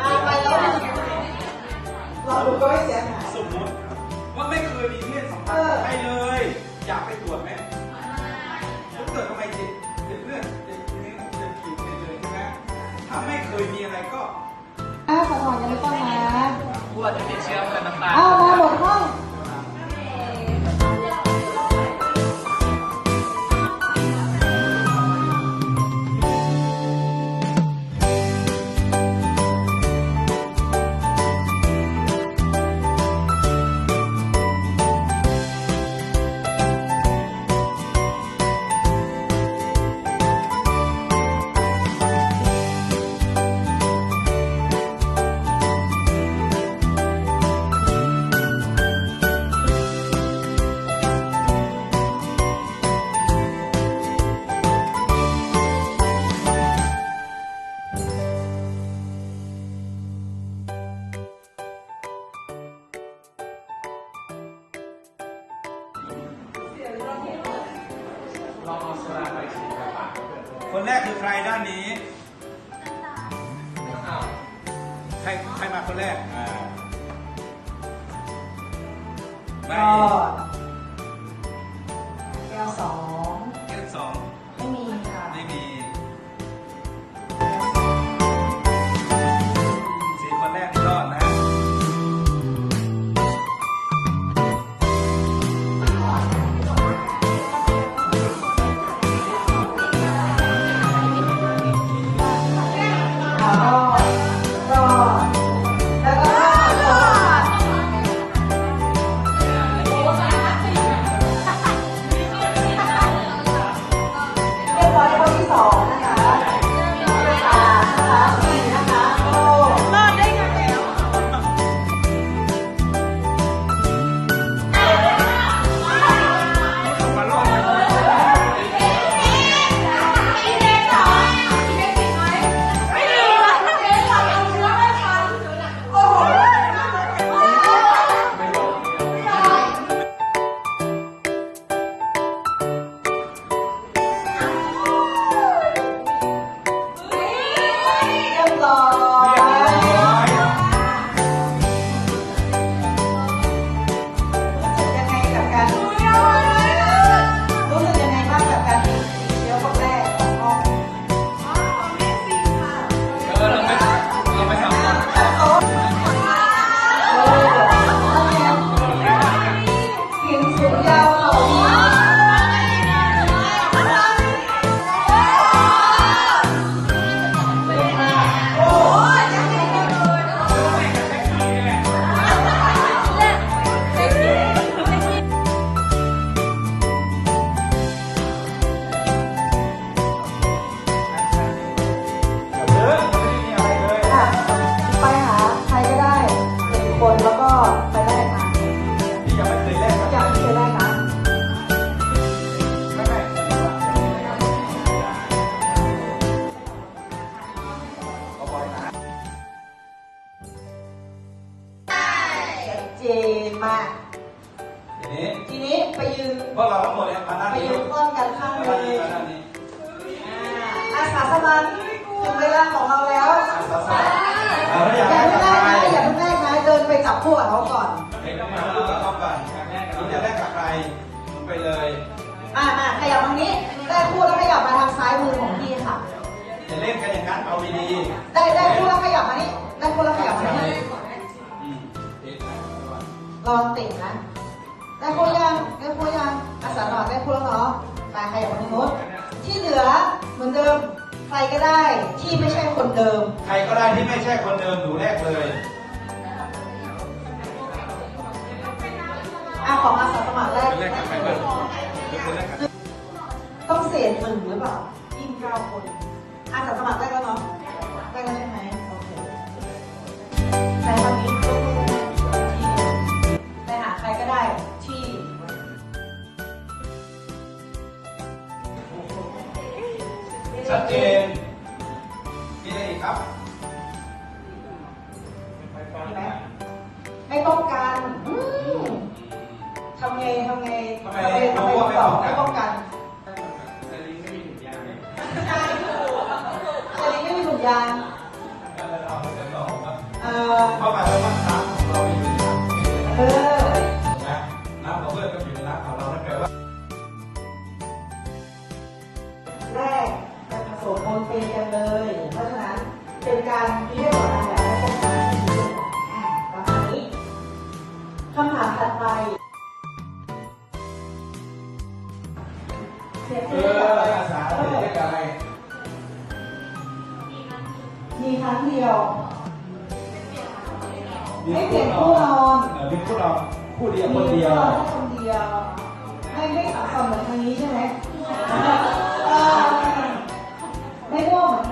อ่าไปเลยเราดูก็ไม่เสียหายสมมติว่าไม่เคยมีเพศสัมพันธ์กับใครเลย อยากไปตรวจไหมผมเกิดทำไมเจ็บเจ็บเลือดเจ็บเนื้อเจ็บผิวเจ็บเลยใช่ไหมถ้าไม่เคยมีอะไรก็อ่าสถอนยังไม่ต้องนะ กลัวจะติดเชื้อเพื่อนน้ำตาล คนแรกคือใครด้านนี้อ้าวใครใครมาคนแรกอ่าไม่ ก็แก้วสอง มากทีนี้ทีนี้ไปยืนพวกเราทั้งหมดเนี่ยมาด้านไปนี้ยืนต้อนกันข้างมาเลด้านยนี้มาด้านนี้อาสาสมัครถึงเวลาของเราแล้วสาวๆเอาแล้วอยากอย่าได้เพิ่งกับแรใครกนะอย่าเพิ่งแรกนะเดินไปจับคู่กับเขาก่อน เด็กต้องมาพูดกับเขาก่อนคุณจะแลกกับใครคุณไปเลยอ่าอ่าขยับทางนี้ ได้คู่แล้วขยับมาทางซ้ายมือของพี่ค่ะ จะเล่นกันอย่างนั้นเอาดีได้ได้คู่แล้วขยับมานี่ได้คู่แล้วขยับมานี่ๆอืม ลองติดนะ ได้คู่ยังได้คู่ยังอาสาสมัครได้คู่แล้วเนาะไปขยับมาทางโน้นที่เหลือเหมือนเดิมใครก็ได้ที่ไม่ใช่คนเดิม ใครก็ได้ที่ไม่ใช่คนเดิมหนูแรกเลยอะของอาสาสมัครแรกเป็นแรกกับใครบ้างเป็นแรกกับต้องเศษหนึ่งหรือเปล่ายิ่งเก้าคนอา ชัดเจนมีอะไรอีกครับมีไหมไม่ต้องการอืมทำไงทำไงทำไมทำไมตอบไม่ป้องกันสลิงไม่มีถุงยางแต่นี้ไม่มีถุงยางเอาเดี๋ยวต่อตรว จนางแบบไม่ป้องกันอ่าประมาณนี้คำถามถัดไปเสียเอเสื้ออภาษาเด็กอะไรมีครั้งเดียวไม่เปลี่ยนคู่นอนเออมีคู่นอนคู่เดียวคนเดียวคนเดียว ไม่ไม่สับสนเหมือนทางนี้ใช่ไหมไม่ร่วมเหมือน